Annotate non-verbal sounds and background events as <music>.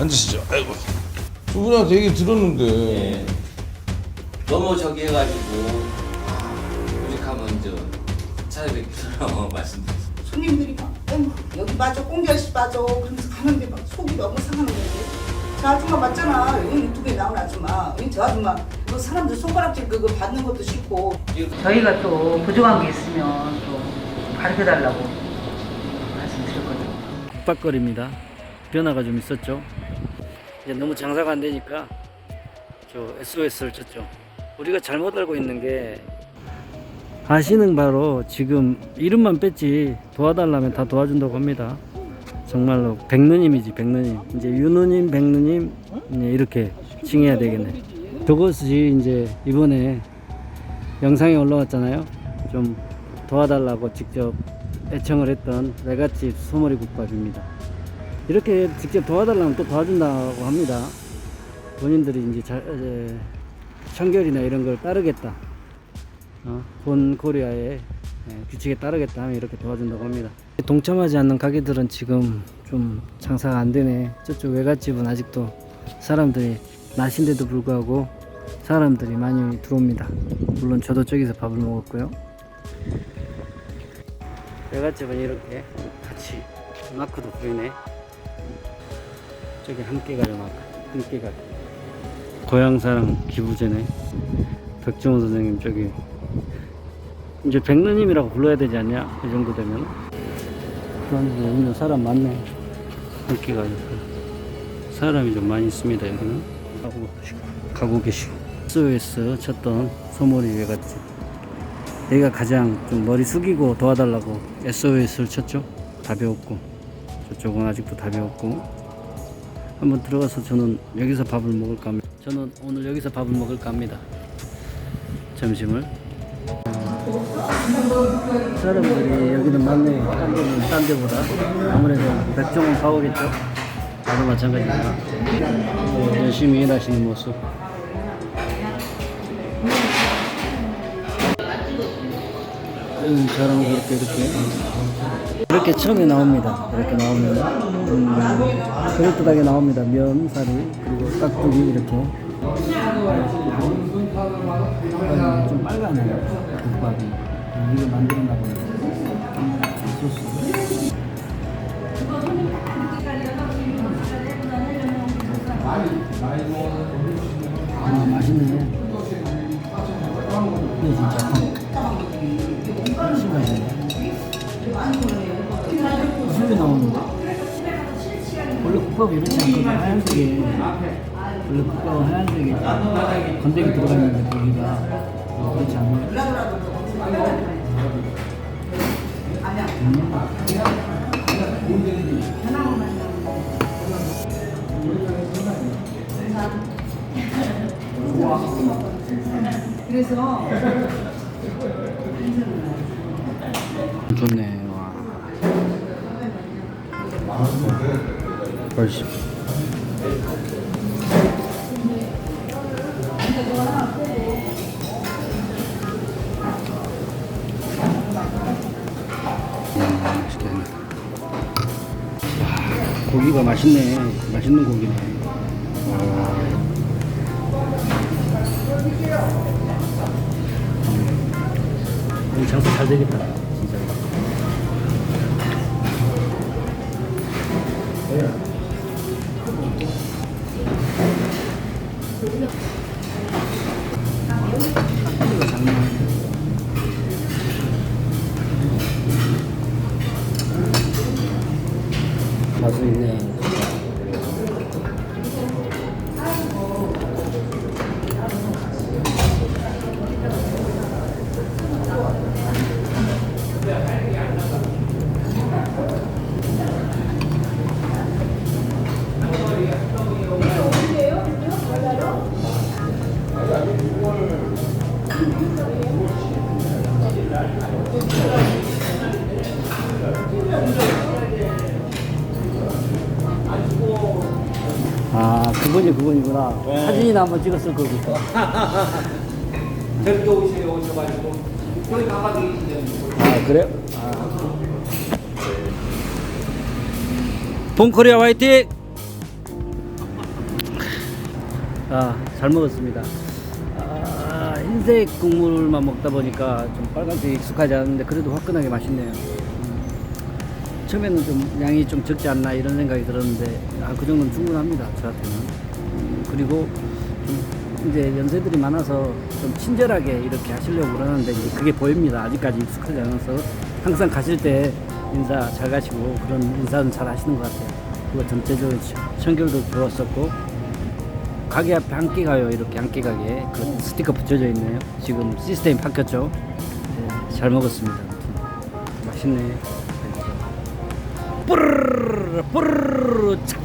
앉으시죠. 아이고. 두 분한테 얘기 들었는데. 예. 너무 저기 해가지고 오직하면 이제 찾아뵙기로 말씀드렸습니다. 손님들이 막 어머, 여기 빠져 꽁결씨 빠져 그러면서 가는데 막 속이 너무 상하는 거지 저 아줌마 맞잖아 여기 유튜브에 나온 아줌마 여기 저 아줌마 그 사람들 손가락질 그거 받는 것도 싫고 저희가 또 부족한 게 있으면 또 가르쳐 달라고 말씀드렸거든요. 국밥거리입니다. 변화가 좀 있었죠. 이제 너무 장사가 안 되니까 저 SOS를 쳤죠. 우리가 잘못 알고 있는 게 아시는 바로 지금 이름만 뺐지 도와달라면 다 도와준다고 합니다. 정말로 백누님이지 백누님. 이제 윤누님, 백누님 네, 이렇게 칭해야 되겠네. 그것이 이제 이번에 영상에 올라왔잖아요. 좀 도와달라고 직접 애청을 했던 외갓집 소머리 국밥입니다. 이렇게 직접 도와달라면 또 도와준다고 합니다. 본인들이 이제 자, 이제 청결이나 이런 걸 따르겠다. 어, 본 코리아의 예, 규칙에 따르겠다 하면 이렇게 도와준다고 합니다. 동참하지 않는 가게들은 지금 좀 장사가 안 되네. 저쪽 외갓집은 아직도 사람들이 낮인데도 불구하고 사람들이 많이 들어옵니다. 물론 저도 저기서 밥을 먹었고요. 외갓집은 이렇게 같이 마크도 보이네. 저기 함께가요 마크. 함께가. 고향사랑 기부제네. 백종원 선생님 저기 이제 백느님이라고 불러야 되지 않냐? 이 정도 되면. 그런데 여기는 사람 많네. 함께가 사람이 좀 많이 있습니다 여기는. 가고 가고 계시고. SOS 쳤던 소머리 외갓집. 여기가 가장 좀 머리 숙이고 도와달라고 SOS를 쳤죠. 답이 없고 저쪽은 아직도 답이 없고 한번 들어가서 저는 여기서 밥을 먹을까 합니다. 저는 오늘 여기서 밥을 먹을까 합니다. 점심을. 사람들이 여기는 많네. 딴 데는 딴 데보다 아무래도 백종원 파워겠죠. 나도 마찬가지입니다. 네, 열심히 일하시는 모습. 음, 자랑스럽게 이렇게 이렇게 처음에 나옵니다. 이렇게 나오면 음, 그럴듯하게 나옵니다. 면, 사리 그리고 깍두기 이렇게 아, 좀 빨갛네요. 국밥이 이거 만들었나 보네. 소스. 국밥이 이렇지 않거든 하얀색에 원래 국밥은 하얀색에 건더기 들어가 있는데 고기가 그렇지 않네 좋네 훨씬 음, 고기가 맛있네. 맛있는 고기네. 와. 이 장사 잘 되겠다. 진짜. 맛은 있네. 그분이 그분이구나. 사진이나 한번 찍었을 거고. <laughs> 저렇게 오시요 오셔가지고 여기 가만히 계시죠. 아, 그래요? 아. 봄코리아 화이팅! 아, 잘 먹었습니다. 아, 흰색 국물만 먹다 보니까 좀 빨간색 익숙하지 않은데 그래도 화끈하게 맛있네요. 음, 처음에는 좀 양이 좀 적지 않나 이런 생각이 들었는데 아, 그 정도는 충분합니다. 저한테는. 음, 그리고 좀 이제 연세들이 많아서 좀 친절하게 이렇게 하시려고 그러는데 그게 보입니다. 아직까지 익숙하지 않아서 항상 가실 때 인사 잘 가시고 그런 인사는 잘 하시는 것 같아요. 그리고 전체적으로 청결도 좋았었고 가게 앞에 한 끼 가요 이렇게 한 끼 가게 그 스티커 붙여져 있네요 지금 시스템이 바뀌었죠 네, 잘 먹었습니다 아무튼 맛있네 뿌르르 뿌르르 차